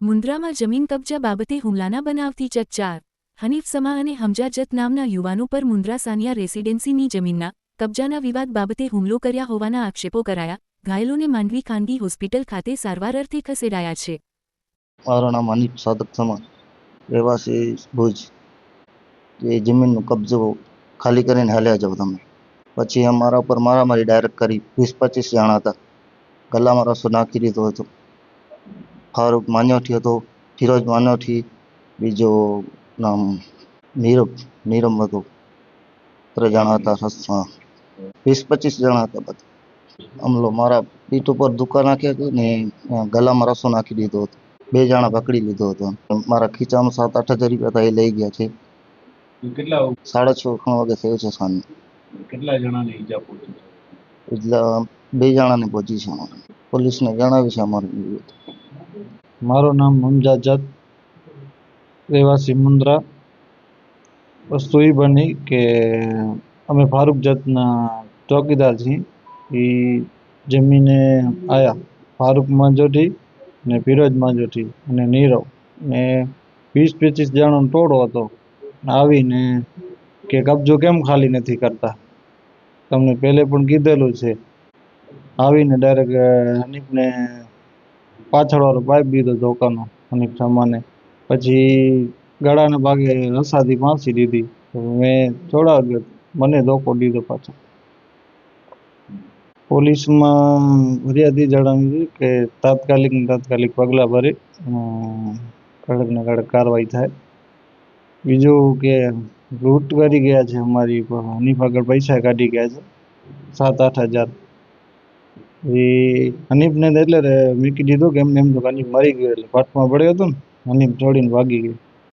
મુન્દ્રામાં જમીન કબજા બાબતે હુમલાના બનાવથી ચકચાર. હનીફ સમા અને હમજા જત નામના યુવાનો પર મુન્દ્રા સાનિયા રેસિડેન્સીની જમીનના કબજાના વિવાદ બાબતે હુમલો કર્યા હોવાના આક્ષેપો કરાયા. ઘાયલોને માંડવી ખાનગી હોસ્પિટલ ખાતે સારવાર અર્થે ખસેડાયા છે. મારું નામ હનીફ સાદક સમા રહેવાસી ભુજ. એ જમીનનો કબજો ખાલી કરીને હાલ્યા જાઓ તમે. પછી અમારા ઉપર મારામારી ડાયરેક્ટ કરી વીસ પચીસ જણા હતા. ગલામાં રસો નાખી દીધો હતો. ફારૂક માન્યોઠી હતો ફિરોજ માન્યોઠી બીજો નામ નીરબ નીરમ હતો. ત્રણ જણા હતા રસમાં વીસ પચીસ જણા હતા બધા. અમલો મારા પીઠ ઉપર દુકાન નાખી હતી ને ગલામાં રસો નાખી દીધો હતો. બે જણા પકડી લીધો હતો. મારા ખીચામાં સાત આઠ હજાર રૂપિયા હતા એ લઈ ગયા છે. કેટલા સાડા છ ખણ વાગે થયો છે સાંજે. કેટલા જણાને ઈજા પહોંચી? એટલે બે જણાને પહોંચી છે અમારે. પોલીસને જણાવ્યું છે અમારું. મારું નામ મમજાજાત જત રહેવાસી મુન્દ્રા. વસ્તુ એ બની કે અમે ફારૂક જતના ચોકીદાર છીએ. એ જમીને આવ્યા ફારૂક માંજોઠી ને ફિરોજ માંજોઠી અને નીરવ ને વીસ પચીસ જણાનો ટોળો હતો. આવીને કે કબજો કેમ ખાલી નથી કરતા? તમને પહેલે પણ કીધેલું છે. આવીને ડાયરેક્ટ હનીફને પાછળવાળો પાઇપ દીધો ધોકાનો હનીફ સામાને. પછી ગળાના ભાગે રસાથી ફાંસી દીધી. મેં છોડાવ્યો મને ધોકો દીધો પાછો. પોલીસમાં ફરિયાદી જણાવી કે તાત્કાલિક તાત્કાલિક પગલાં ભરી કડક ને કડક કાર્યવાહી થાય. બીજું કે લૂંટ કરી ગયા છે અમારી પર હનીફ આગળ પૈસા કાઢી ગયા છે. સાત, આઠ હજાર. એ હનીફને એટલે મેં કીધું કે એમને એમ તો હનીફ મરી ગયો એટલે પાટમાં પડ્યો હતો ને. હનીફ છોડીને ભાગી ગયો.